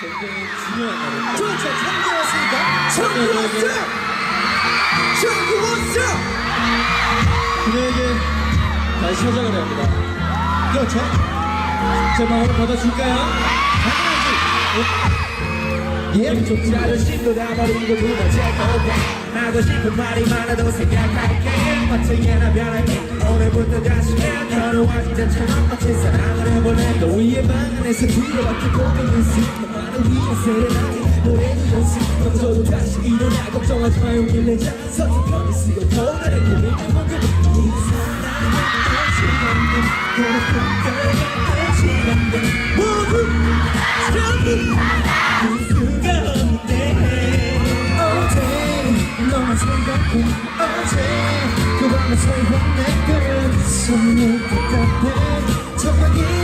굉장히 중요한 왔으니까 참게 왔어! 참게 왔어! 그녀에게 다시 찾아가려 합니다. 그렇죠. 제 마음을 받아줄까요? 예. 나를 씻고 나버리고 누가 제거돼 나고 싶은 말이 많아도 생각할게 어떻게나 변할게 오늘부터 다시 해 결혼하기 전처럼 마치 사랑을 해볼래 너 위에 방 안에서 뒤로 밖에 고민은 있어 너만을 위해 세레나게 노래는 연습 걱정도 다시 일어나 걱정하지 마 용기를 내자 서툴편히 쓰고 더우나를 고민을 먹고 이 사랑은 시간들 그렇게 시간들 모두 전부 수가 없네 어제 너만 생각해 어제 그 밤에 설번 내걸 손을 답답해 정말 이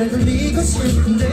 되돌리고 싶은데